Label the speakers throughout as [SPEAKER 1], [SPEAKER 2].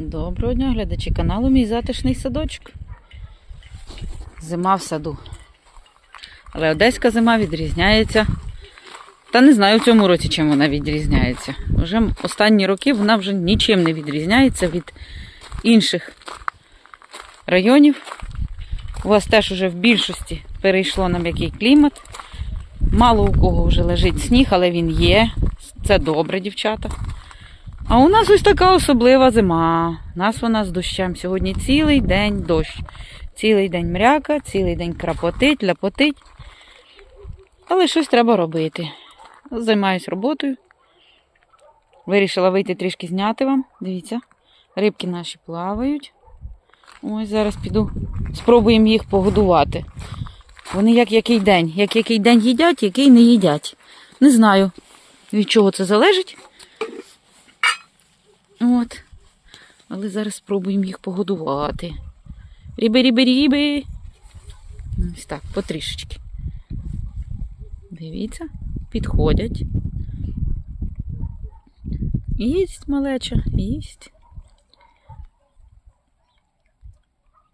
[SPEAKER 1] Доброго дня, глядачі каналу Мій затишний садочок. Зима в саду. Але одеська зима відрізняється. Та не знаю в цьому році, чим вона відрізняється. Вже останні роки вона вже нічим не відрізняється від інших районів. У вас теж уже в більшості перейшло на м'який клімат. Мало у кого вже лежить сніг, але він є. Це добре, дівчата. А у нас ось така особлива зима. У нас вона з дощем. Сьогодні цілий день дощ. Цілий день мряка, цілий день крапотить, ляпотить. Але щось треба робити. Займаюсь роботою. Вирішила вийти трішки зняти вам. Дивіться, рибки наші плавають. Ось зараз піду. Спробуємо їх погодувати. Вони як який день. Як який день їдять, який не їдять. Не знаю, від чого це залежить. От. Але зараз спробуємо їх погодувати. Ріби, ріби, ріби. Ось так, потрішечки. Дивіться, підходять. Їсть малеча, їсть.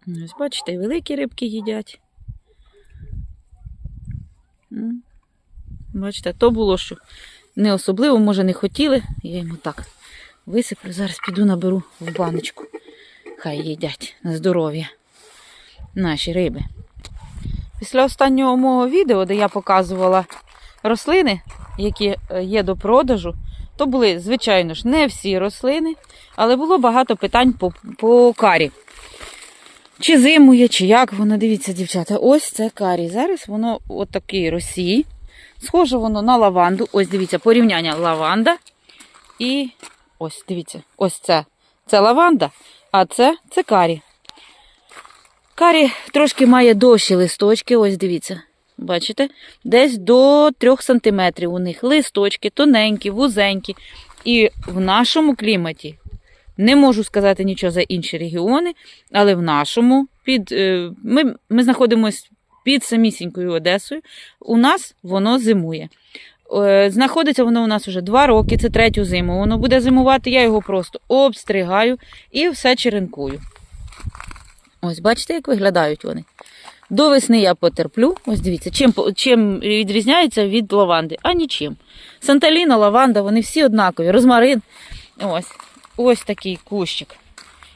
[SPEAKER 1] Ось бачите, і великі рибки їдять. Бачите, то було, що не особливо, може, не хотіли. Я йому так висиплю. Зараз піду наберу в баночку. Хай їдять на здоров'я наші риби. Після останнього мого відео, де я показувала рослини, які е, є до продажу, то були, звичайно ж, не всі рослини, але було багато питань по, по карі. Чи зимує, чи як воно, дивіться, дівчата, ось це карі. Зараз воно от такий росій. Схоже воно на лаванду. Ось дивіться, порівняння лаванда і ось дивіться, ось це. Це лаванда, а це, це карі. Карі трошки має довші листочки, ось дивіться. Бачите? Десь до 3 см у них листочки, тоненькі, вузенькі. І в нашому кліматі не можу сказати нічого за інші регіони, але в нашому під, е, ми, ми знаходимося під самісінькою Одесою. У нас воно зимує. Е, Знаходиться воно у нас вже два роки, це третю зиму. Воно буде зимувати, я його просто обстригаю і все черенкую. Ось, бачите, як виглядають вони. До весни я потерплю. Ось дивіться, чим, чим відрізняється від лаванди? А нічим. Санталіна, лаванда, вони всі однакові. Розмарин. Ось, ось такий кущик.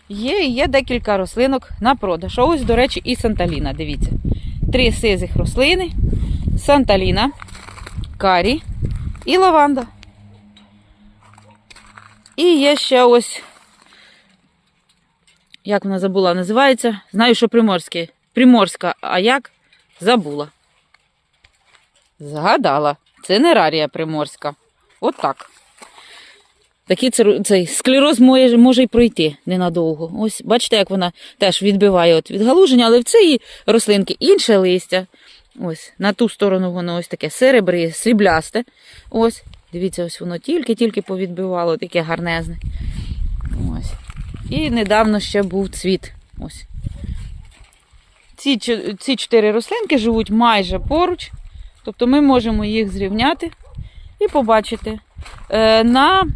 [SPEAKER 1] Є, є декілька рослинок на продаж. А ось, до речі, і санталіна. Дивіться. Три сизих рослини: санталіна, карі і лаванда. І є ще ось, як вона забула, називається. Знаю, що приморське. Приморська, а як? Забула. Згадала. Це не рарія приморська. От так. Такий цей склероз може, може й пройти ненадовго. Ось бачите, як вона теж відбиває от від галуження, але в цієї рослинки інше листя. Ось на ту сторону воно ось таке серебри, сріблясте. Ось, дивіться, ось воно тільки-тільки повідбивало, таке гарнезне. Ось. І недавно ще був цвіт. Ось. Ці, ці чотири рослинки живуть майже поруч, тобто ми можемо їх зрівняти і побачити. Е, на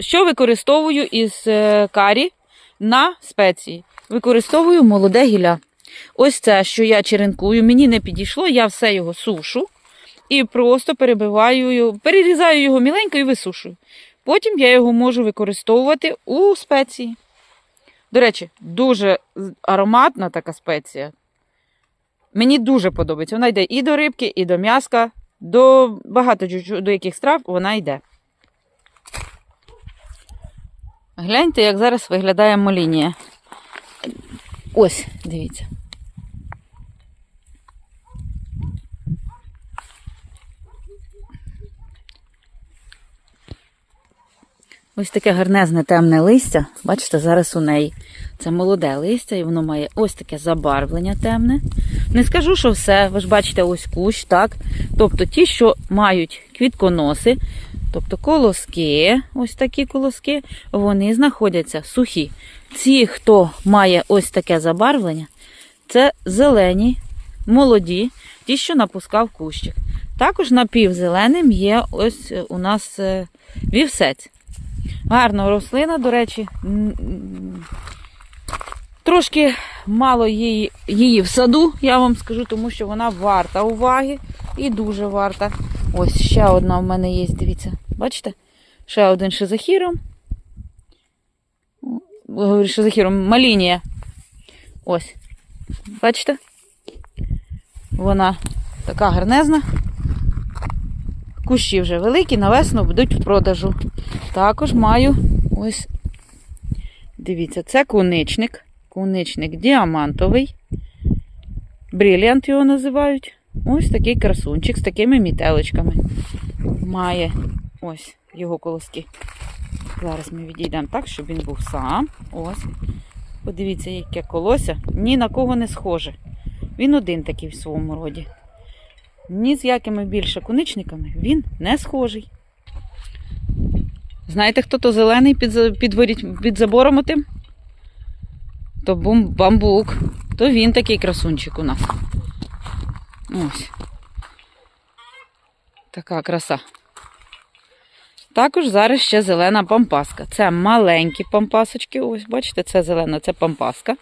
[SPEAKER 1] що використовую із е, карі на спеції? Використовую молоде гілля. Ось це, що я черенкую, мені не підійшло, я все його сушу і просто перебиваю перерізаю його міленько і висушую. Потім я його можу використовувати у спеції. До речі, дуже ароматна така спеція. Мені дуже подобається. Вона йде і до рибки, і до м'яска, до багато до яких страв вона йде. Гляньте, як зараз виглядає молінія. Ось, дивіться. Ось таке гарнезне темне листя. Бачите, зараз у неї. Це молоде листя, і воно має ось таке забарвлення темне. Не скажу, що все. Ви ж бачите, ось кущ, так? Тобто ті, що мають квітконоси, тобто колоски, ось такі колоски, вони знаходяться сухі. Ці, хто має ось таке забарвлення, це зелені, молоді, ті, що напускав кущик. Також напівзеленим є ось у нас е, вівсець. Гарна рослина, до речі, Трошки мало її, її в саду, я вам скажу, тому що вона варта уваги і дуже варта. Ось ще одна в мене є, дивіться. Бачите? Ще один шизохіром. Говорю, шизохіром, малінія. Ось. Бачите? Вона така гарнезна. Кущі вже великі, на весну будуть в продажу. Також маю ось. Дивіться, це куничник. Куничник діамантовий. Бриліант його називають. Ось такий красунчик з такими мітелечками. Має ось його колоски. Зараз ми відійдемо так, щоб він був сам. Ось. Подивіться, яке колося. Ні на кого не схоже. Він один такий в своєму роді. Ні з якими більше куничниками він не схожий. Знаєте, хто то зелений під, під, під забором отим? То бум, бамбук. То він такий красунчик у нас. Ось. Така краса. Також зараз ще зелена пампаска. Це маленькі пампасочки. Ось, бачите, це зелена, це пампаска.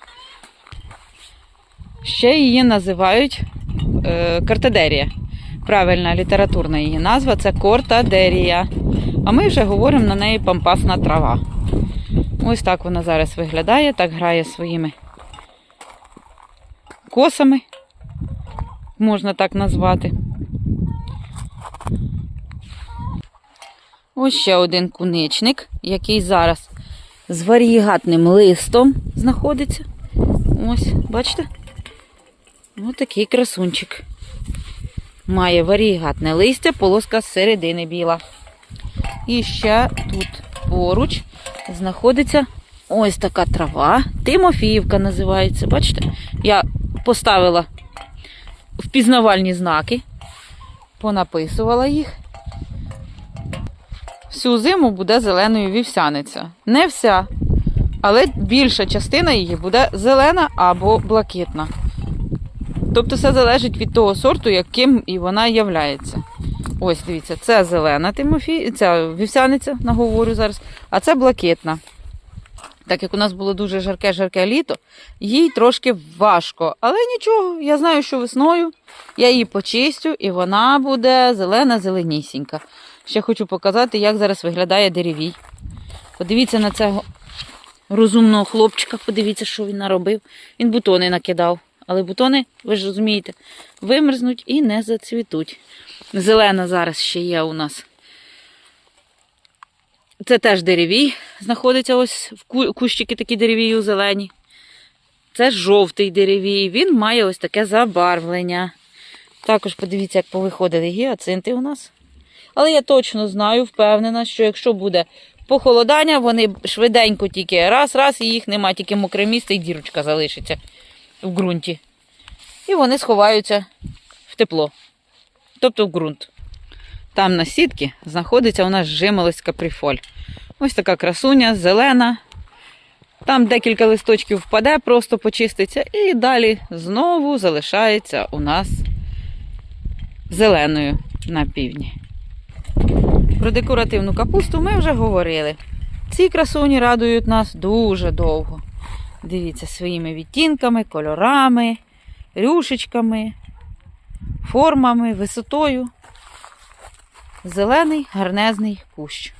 [SPEAKER 1] Ще її називають е, картадерія. Правильна літературна її назва це кортадерія. А ми вже говоримо на неї пампасна трава. Ось так вона зараз виглядає, так грає своїми косами, можна так назвати. Ось ще один куничник, який зараз з варігатним листом знаходиться. Ось, бачите? Ось такий красунчик. Має варігатне листя, полоска з середини біла. І ще тут поруч знаходиться ось така трава. Тимофіївка називається. Бачите? Я поставила впізнавальні знаки, понаписувала їх. Всю зиму буде зеленою вівсяниця. Не вся, але більша частина її буде зелена або блакитна. Тобто все залежить від того сорту, яким і вона являється. Ось, дивіться, це зелена тимофі... ця вівсяниця, наговорю зараз, а це блакитна. Так як у нас було дуже жарке-жарке літо, їй трошки важко. Але нічого, я знаю, що весною я її почистю і вона буде зелена-зеленісінька. Ще хочу показати, як зараз виглядає деревій. Подивіться на цього розумного хлопчика, подивіться, що він наробив. Він бутони накидав. Але бутони, ви ж розумієте, вимерзнуть і не зацвітуть. Зелена зараз ще є у нас. Це теж деревій. Знаходиться ось в ку- кущики такі деревію зелені. Це жовтий деревій. Він має ось таке забарвлення. Також подивіться, як повиходили гіацинти у нас. Але я точно знаю, впевнена, що якщо буде похолодання, вони швиденько тільки раз-раз, і їх нема, тільки мокре місце і дірочка залишиться в ґрунті. І вони сховаються в тепло, тобто в ґрунт. Там на сітці знаходиться у нас жимолость каприфоль. Ось така красуня, зелена. Там декілька листочків впаде, просто почиститься, і далі знову залишається у нас зеленою на півдні. Про декоративну капусту ми вже говорили. Ці красуні радують нас дуже довго. Дивіться, своїми відтінками, кольорами, рюшечками, формами, висотою. Зелений гарнезний кущ.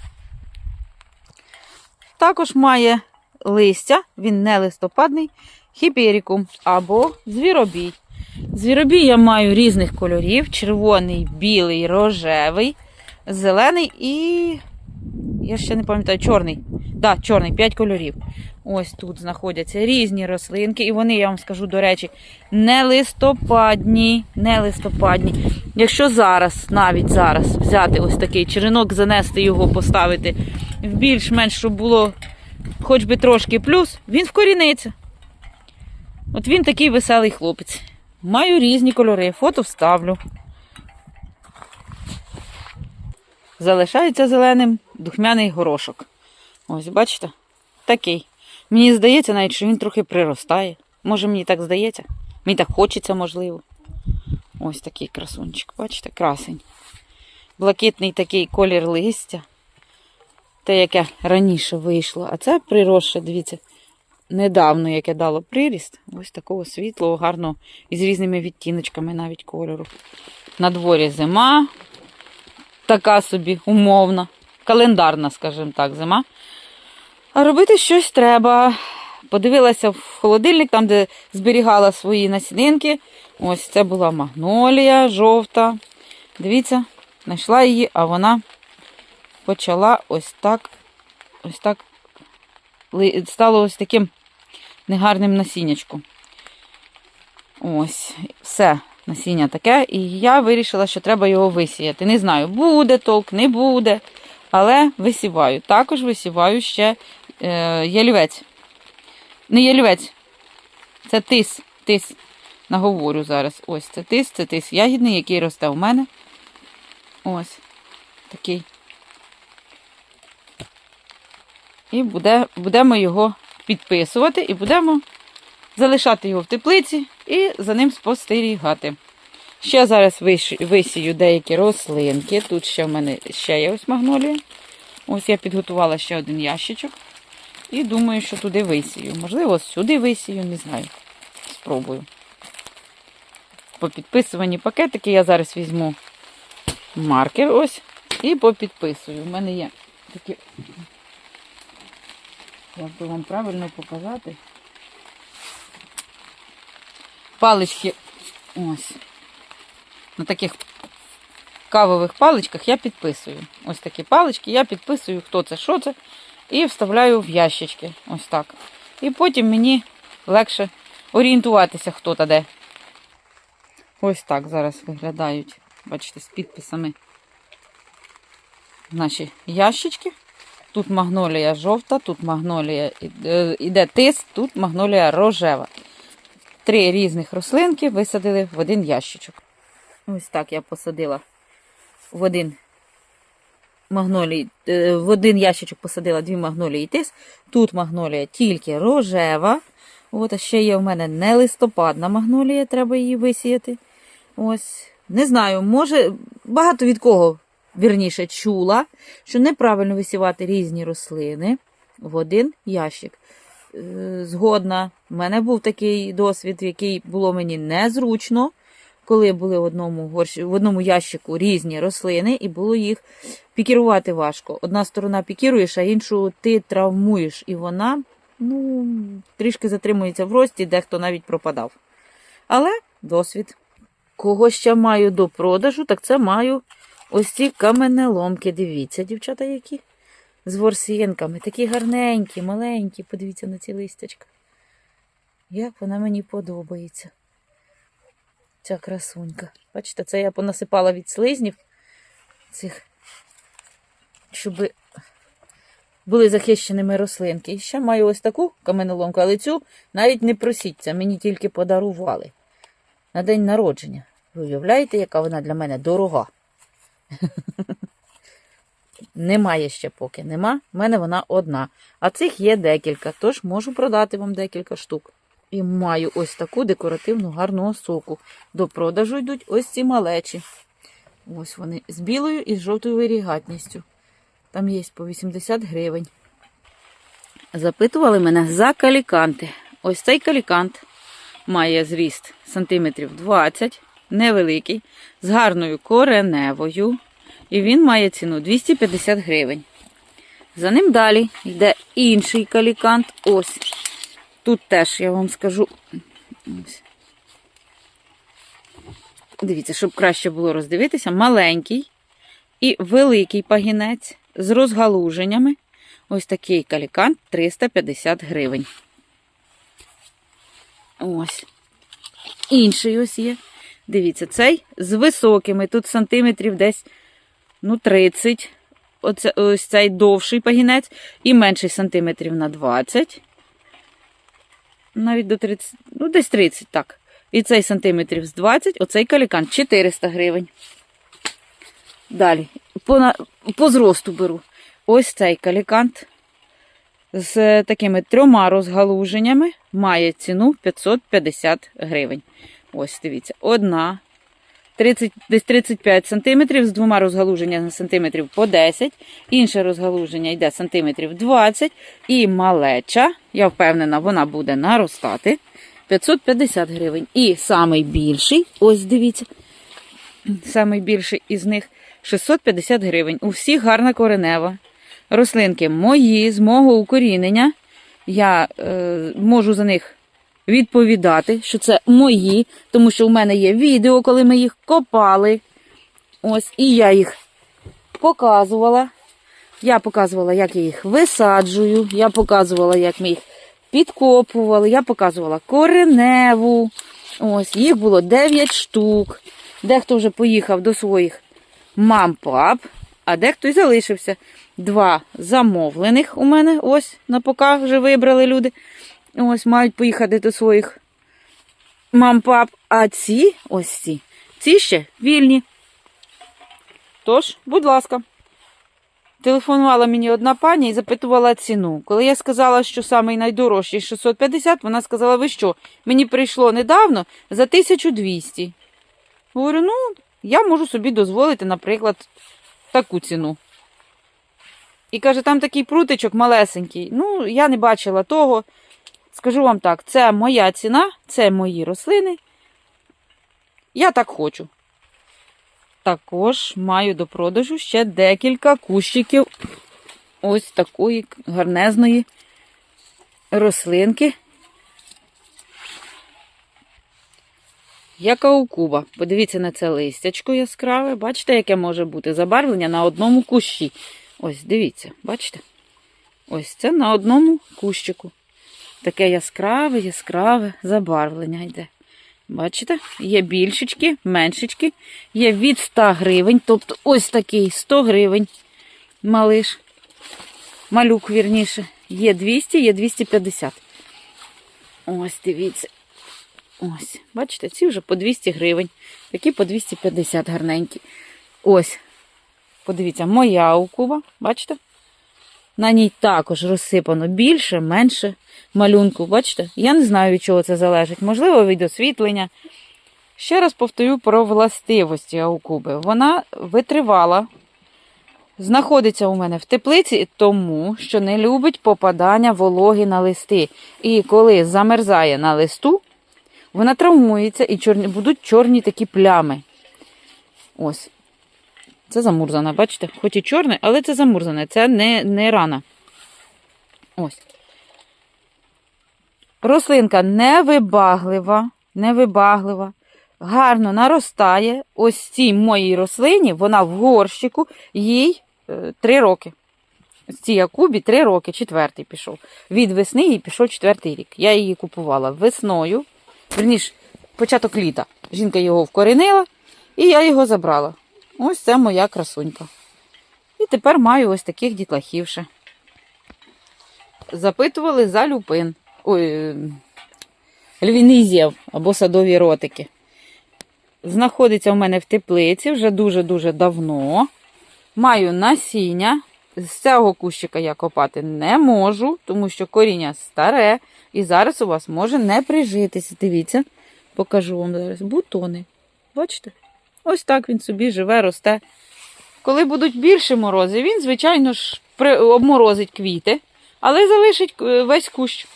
[SPEAKER 1] Також має листя, він не листопадний, хіперікум або звіробій. Звіробій я маю різних кольорів: червоний, білий, рожевий, зелений і. Я ще не пам'ятаю, чорний. Так, да, чорний, 5 кольорів. Ось тут знаходяться різні рослинки, і вони, я вам скажу, до речі, не листопадні. Не листопадні. Якщо зараз, навіть зараз, взяти ось такий черенок, занести його, поставити в більш-менш, щоб було хоч би трошки плюс, він вкоріниться. От він такий веселий хлопець. Маю різні кольори, фото вставлю. Залишається зеленим духмяний горошок. Ось, бачите? Такий. Мені здається навіть, що він трохи приростає. Може, мені так здається? Мені так хочеться, можливо. Ось такий красунчик, бачите, красень. Блакитний такий колір листя. Те, яке раніше вийшло. А це приросше, дивіться, недавно, яке дало приріст. Ось такого світлого, гарного, із різними відтіночками навіть кольору. На дворі зима, така собі умовна, календарна, скажімо так, зима. А робити щось треба. Подивилася в холодильник, там, де зберігала свої насінинки. Ось це була магнолія жовта. Дивіться, знайшла її, а вона почала ось так, ось так стало ось таким негарним насіннячком. Ось, все, насіння таке. І я вирішила, що треба його висіяти. Не знаю, буде толк, не буде. Але висіваю. Також висіваю ще е, ялівець. Не ялівець. Це тис. Тис. Наговорю зараз. Ось це тис, це тис ягідний, який росте у мене. Ось. Такий. І буде, будемо його підписувати і будемо залишати його в теплиці і за ним спостерігати. Ще зараз висію деякі рослинки. Тут ще в мене ще є ось магнолія. Ось я підготувала ще один ящичок. І думаю, що туди висію. Можливо, сюди висію, не знаю. Спробую. По підписуванні пакетики я зараз візьму маркер ось і попідписую. У мене є такі. Як би вам правильно показати? Палички ось. На таких кавових паличках я підписую. Ось такі палички, я підписую, хто це, що це, і вставляю в ящички. Ось так. І потім мені легше орієнтуватися, хто та де. Ось так зараз виглядають, бачите, з підписами наші ящички. Тут магнолія жовта, тут магнолія е, іде тис, тут магнолія рожева. Три різних рослинки висадили в один ящичок. Ось так я посадила в один магнолій, е, в один ящичок посадила дві магнолії тис. Тут магнолія тільки рожева. От, а ще є в мене не листопадна магнолія, треба її висіяти. Ось. Не знаю, може, багато від кого вірніше чула, що неправильно висівати різні рослини в один ящик. Е, Згодна, в мене був такий досвід, який було мені незручно, коли були в одному, горщ... в одному ящику різні рослини, і було їх пікірувати важко. Одна сторона пікіруєш, а іншу ти травмуєш, і вона ну, трішки затримується в рості, дехто навіть пропадав. Але досвід. Кого ще маю до продажу, так це маю ось ці каменеломки. Дивіться, дівчата, які з ворсінками. Такі гарненькі, маленькі. Подивіться на ці листячка. Як вона мені подобається. Ця красунька. Бачите, це я понасипала від слизнів цих, щоб були захищеними рослинки. І ще маю ось таку каменоломку, але цю навіть не просіться, мені тільки подарували на день народження. Ви уявляєте, яка вона для мене дорога? Немає ще поки, нема. У мене вона одна. А цих є декілька, тож можу продати вам декілька штук. І маю ось таку декоративну гарну осоку. До продажу йдуть ось ці малечі. Ось вони з білою і з жовтою вирігатністю. Там є по 80 гривень. Запитували мене за каліканти. Ось цей калікант має зріст сантиметрів 20, невеликий, з гарною кореневою. І він має ціну 250 гривень. За ним далі йде інший калікант. Ось. Тут теж я вам скажу. Ось. Дивіться, щоб краще було роздивитися, маленький і великий пагінець з розгалуженнями. Ось такий калікант 350 гривень. Ось. Інший ось є. Дивіться, цей з високими. Тут сантиметрів десь ну, 30. Оце, ось цей довший пагінець і менший сантиметрів на 20. Навіть до 30, ну десь 30, так. І цей сантиметрів з 20, оцей калікан 400 гривень. Далі, по, по зросту беру. Ось цей калікант з такими трьома розгалуженнями має ціну 550 гривень. Ось, дивіться, одна, 30, десь 35 см з двома розгалуженнями сантиметрів по 10. Інше розгалуження йде сантиметрів 20. І малеча, я впевнена, вона буде наростати 550 гривень. І самий більший, ось дивіться, самий більший із них 650 гривень. У всіх гарна коренева. Рослинки мої, з мого укорінення. Я е, можу за них відповідати, що це мої, тому що у мене є відео, коли ми їх копали. Ось, і я їх показувала. Я показувала, як я їх висаджую, я показувала, як ми їх підкопували, я показувала кореневу. Ось, їх було 9 штук. Дехто вже поїхав до своїх мам-пап, а дехто й залишився. Два замовлених у мене, ось на пока вже вибрали люди. Ось мають поїхати до своїх мам-пап. А ці, ось ці, ці ще вільні. Тож, будь ласка. Телефонувала мені одна пані і запитувала ціну. Коли я сказала, що самий найдорожчий 650, вона сказала, ви що, мені прийшло недавно за 1200. Говорю, ну, я можу собі дозволити, наприклад, таку ціну. І каже, там такий прутичок малесенький. Ну, я не бачила того. Скажу вам так, це моя ціна, це мої рослини. Я так хочу. Також маю до продажу ще декілька кущиків ось такої гарнезної рослинки. Якаукуба. Подивіться на це листячко яскраве. Бачите, яке може бути забарвлення на одному кущі. Ось, дивіться, бачите? Ось це на одному кущику. Таке яскраве, яскраве забарвлення йде. Бачите? Є більшечки, меншечки, є від 100 гривень, тобто ось такий 100 гривень малиш. Малюк, вірніше. Є 200, є 250. Ось, дивіться. Ось, бачите, ці вже по 200 гривень. Такі по 250 гарненькі. Ось. Подивіться, моя укуба, бачите? На ній також розсипано більше, менше малюнку. Бачите? Я не знаю, від чого це залежить. Можливо, від освітлення. Ще раз повторю про властивості аукуби. Вона витривала, знаходиться у мене в теплиці, тому що не любить попадання вологи на листи. І коли замерзає на листу, вона травмується і чорні, будуть чорні такі плями. Ось. Це замурзане, бачите? Хоч і чорне, але це замурзане, це не, не рана. Ось. Рослинка невибаглива, невибаглива, гарно наростає. Ось цій моїй рослині, вона в горщику, їй е, 3 роки. З цій акубі 3 роки, четвертий пішов. Від весни їй пішов четвертий рік. Я її купувала весною, верніше, початок літа. Жінка його вкоренила, і я його забрала. Ось це моя красунька. І тепер маю ось таких дітлахів ще. Запитували за люпин. Ой, львінизів або садові ротики. Знаходиться в мене в теплиці вже дуже-дуже давно. Маю насіння. З цього кущика я копати не можу, тому що коріння старе. І зараз у вас може не прижитися. Дивіться, покажу вам зараз бутони. Бачите? Ось так він собі живе, росте. Коли будуть більші морози, він, звичайно ж, обморозить квіти, але залишить е, весь кущ.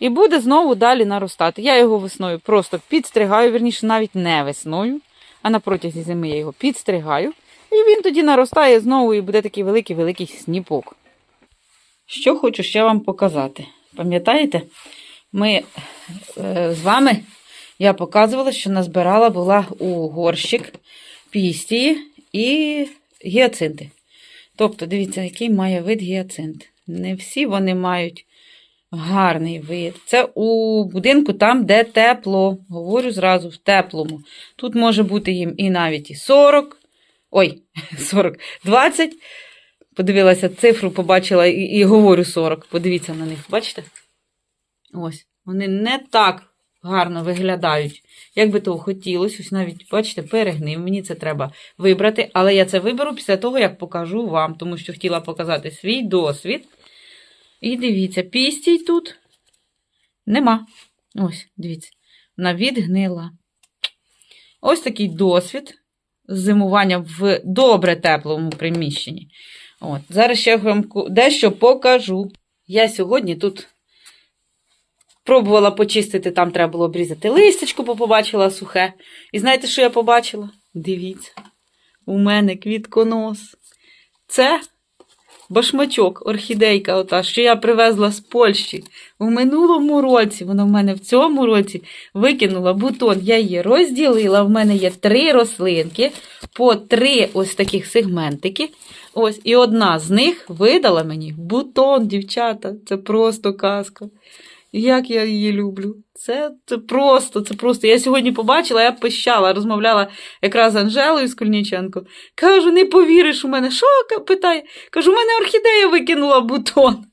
[SPEAKER 1] І буде знову далі наростати. Я його весною просто підстригаю, вірніше, навіть не весною, а на протязі зими я його підстригаю. І він тоді наростає знову і буде такий великий-великий сніпок. Що хочу ще вам показати. Пам'ятаєте, ми е, з вами я показувала, що назбирала була у горщик пістії і гіацинти. Тобто, дивіться, який має вид гіацинт. Не всі вони мають гарний вид. Це у будинку там, де тепло. Говорю зразу в теплому. Тут може бути їм і навіть і 40. Ой, 40, 20. Подивилася цифру, побачила і, і говорю 40. Подивіться на них, бачите? Ось, вони не так гарно виглядають. Як би того хотілося, ось навіть, бачите, перегнив. Мені це треба вибрати, але я це виберу після того, як покажу вам, тому що хотіла показати свій досвід. І дивіться, пістій тут нема. Ось, дивіться, вона відгнила. Ось такий досвід зимування в добре теплому приміщенні. От. Зараз ще вам дещо покажу. Я сьогодні тут пробувала почистити, там треба було обрізати листячко, бо побачила сухе. І знаєте, що я побачила? Дивіться, у мене квітконос. Це башмачок, орхідейка, ота, що я привезла з Польщі. У минулому році, вона в мене в цьому році викинула бутон. Я її розділила. В мене є три рослинки, по три ось таких сегментики. Ось, і одна з них видала мені бутон, дівчата. Це просто казка. Як я її люблю. Це, це просто, це просто. Я сьогодні побачила, я пищала, розмовляла якраз з Анжелою Скульніченко. Кажу, не повіриш у мене. Що? Питає. Кажу, у мене орхідея викинула бутон.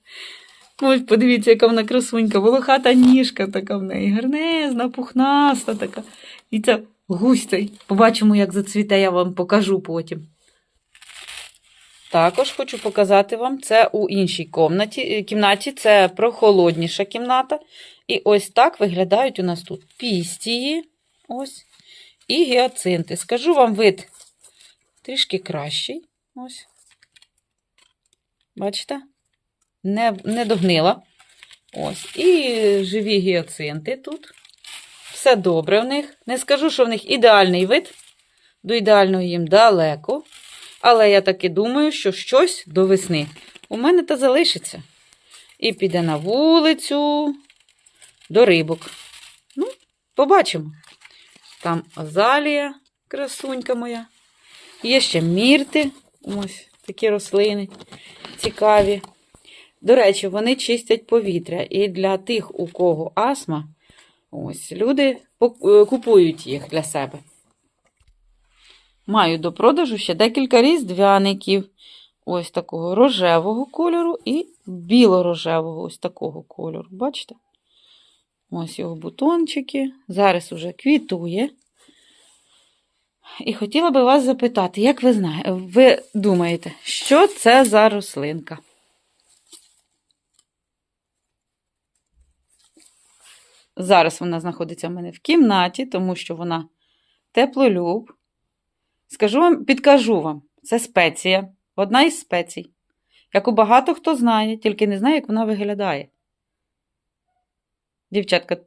[SPEAKER 1] Ось подивіться, яка вона красунька, волохата ніжка така в неї, гарнезна, пухнаста така. І гусь цей. Побачимо, як зацвіте, я вам покажу потім. Також хочу показати вам це у іншій комнаті, е, кімнаті. Це прохолодніша кімната. І ось так виглядають у нас тут пістії. Ось. І гіацинти. Скажу вам вид трішки кращий. Ось. Бачите? Не, не догнила. Ось. І живі гіацинти тут. Все добре в них. Не скажу, що в них ідеальний вид. До ідеального їм далеко. Але я таки думаю, що щось до весни у мене та залишиться. І піде на вулицю до рибок. Ну, побачимо. Там азалія, красунька моя. Є ще мірти. Ось такі рослини цікаві. До речі, вони чистять повітря. І для тих, у кого астма, ось люди е, купують їх для себе. Маю до продажу ще декілька різдвяників. Ось такого рожевого кольору і біло-рожевого ось такого кольору. Бачите? Ось його бутончики. Зараз уже квітує. І хотіла би вас запитати, як ви знаєте, ви думаєте, що це за рослинка? Зараз вона знаходиться в мене в кімнаті, тому що вона теплолюб. Скажу вам, підкажу вам, це спеція, одна із спецій, яку багато хто знає, тільки не знає, як вона виглядає. Дівчатка,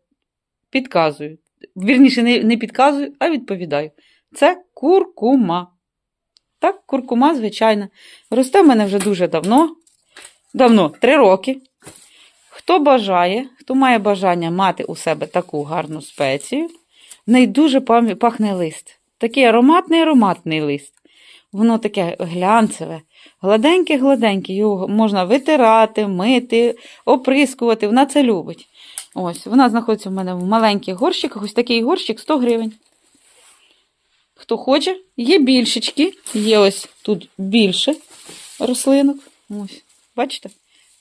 [SPEAKER 1] підказую. Вірніше, не, підказую, а відповідаю. Це куркума. Так, куркума, звичайна. Росте в мене вже дуже давно. Давно, три роки. Хто бажає, хто має бажання мати у себе таку гарну спецію, в неї дуже пахне лист. Такий ароматний ароматний лист. Воно таке глянцеве, гладеньке-гладеньке. Його можна витирати, мити, оприскувати. Вона це любить. Ось, вона знаходиться в мене в маленьких горщиках. Ось такий горщик 100 гривень. Хто хоче, є більшечки, є ось тут більше рослинок. Ось, бачите?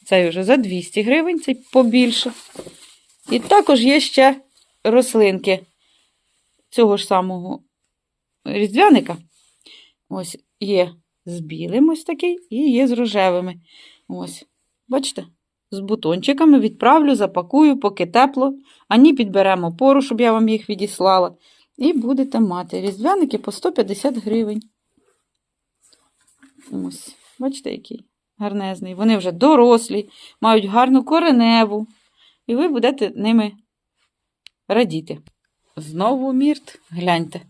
[SPEAKER 1] Цей вже за 200 гривень, цей побільше. І також є ще рослинки цього ж самого різдвяника. Ось є з білим ось такий, і є з рожевими. Ось, бачите? З бутончиками відправлю, запакую, поки тепло. Ані підберемо пору, щоб я вам їх відіслала. І будете мати різдвяники по 150 гривень. Ось, бачите, який гарнезний. Вони вже дорослі, мають гарну кореневу. І ви будете ними радіти. Знову мірт, гляньте.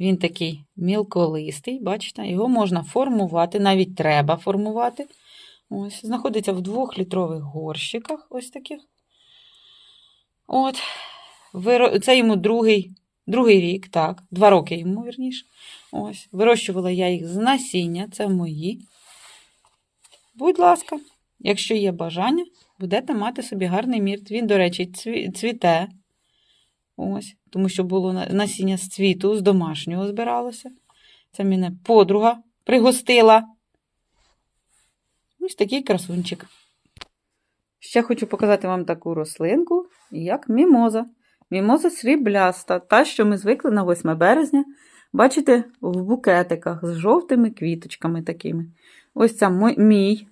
[SPEAKER 1] Він такий мілколистий, бачите, його можна формувати, навіть треба формувати. Ось, знаходиться в двохлітрових горщиках, ось таких. От, це йому другий, другий рік, так, два роки йому, вірніше. Ось, вирощувала я їх з насіння, це мої. Будь ласка, якщо є бажання, будете мати собі гарний мірт. Він, до речі, цвіте. Ось, тому що було насіння з цвіту, з домашнього збиралося. Це мене подруга пригостила. Ось такий красунчик. Ще хочу показати вам таку рослинку, як мімоза. Мімоза срібляста, та, що ми звикли на 8 березня. Бачите, в букетиках з жовтими квіточками такими. Ось це мій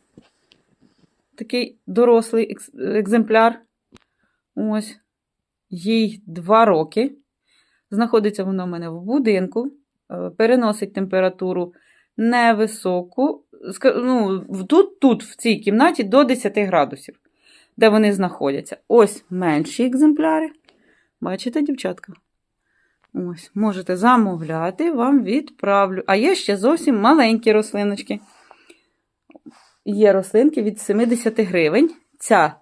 [SPEAKER 1] такий дорослий екземпляр. Ось їй 2 роки. Знаходиться воно в мене в будинку, е, переносить температуру невисоку. Ну, тут, тут, в цій кімнаті, до 10 градусів, де вони знаходяться. Ось менші екземпляри. Бачите, дівчатка? Ось, можете замовляти, вам відправлю. А є ще зовсім маленькі рослиночки. Є рослинки від 70 гривень. Ця,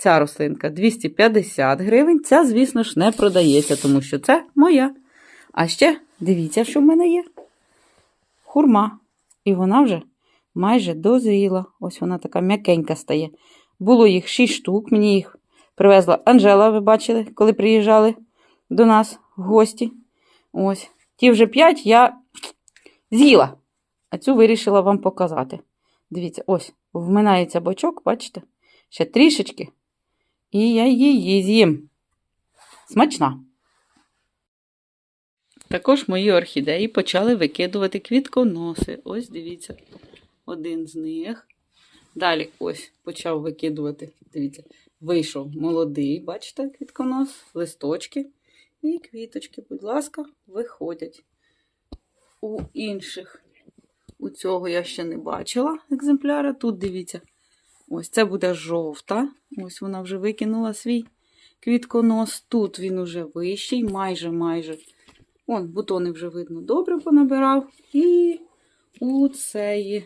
[SPEAKER 1] ця рослинка 250 гривень. Ця, звісно ж, не продається, тому що це моя. А ще дивіться, що в мене є. Хурма. І вона вже майже дозріла. Ось вона така м'якенька стає. Було їх 6 штук. Мені їх привезла Анжела, ви бачили, коли приїжджали до нас в гості. Ось. Ті вже 5 я з'їла. А цю вирішила вам показати. Дивіться, ось, вминається бочок, бачите? Ще трішечки. І я її з'їм. Смачна. Також мої орхідеї почали викидувати квітконоси. Ось дивіться, один з них. Далі ось почав викидувати. Дивіться, вийшов молодий, бачите, квітконос, листочки і квіточки, будь ласка, виходять. У інших. У цього я ще не бачила екземпляра. Тут дивіться, ось це буде жовта. Ось вона вже викинула свій квітконос. Тут він уже вищий, майже майже. Вон, бутони вже видно добре понабирав. І у цеї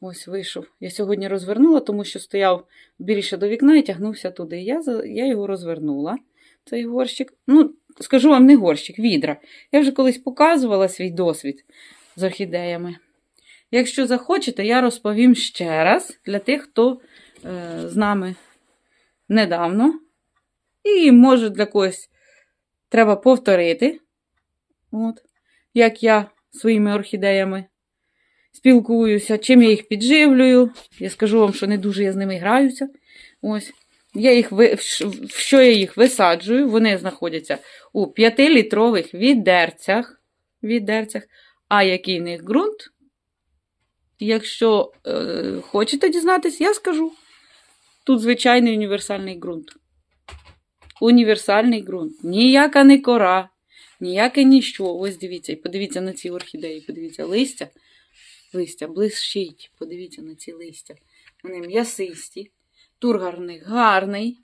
[SPEAKER 1] ось вийшов. Я сьогодні розвернула, тому що стояв більше до вікна і тягнувся туди. Я, я його розвернула, цей горщик. Ну, скажу вам, не горщик, відра. Я вже колись показувала свій досвід з орхідеями. Якщо захочете, я розповім ще раз для тих, хто е, з нами недавно. І може для когось треба повторити. От. Як я своїми орхідеями спілкуюся, чим я їх підживлюю. Я скажу вам, що не дуже я з ними граюся. Ось. Я їх, в що я їх висаджую? Вони знаходяться у 5-літрових відерцях, відерцях. А який в них ґрунт? Якщо е, хочете дізнатись, я скажу. Тут звичайний універсальний ґрунт. Універсальний ґрунт. Ніяка не кора, ніяке ніщо. Ось дивіться, і подивіться на ці орхідеї, подивіться, листя. Листя блищить. Подивіться на ці листя. Вони м'ясисті, тургар в них гарний.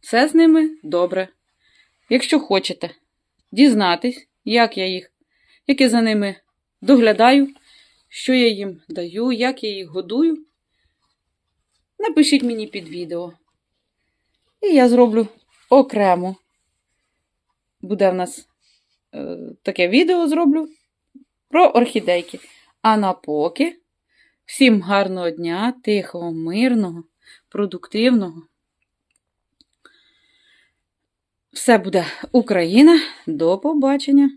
[SPEAKER 1] Все з ними добре. Якщо хочете дізнатись, як я їх, як я за ними доглядаю, що я їм даю, як я їх годую, напишіть мені під відео. І я зроблю окремо. Буде в нас е, таке відео зроблю про орхідейки. А на поки всім гарного дня, тихого, мирного, продуктивного. Все буде Україна. До побачення!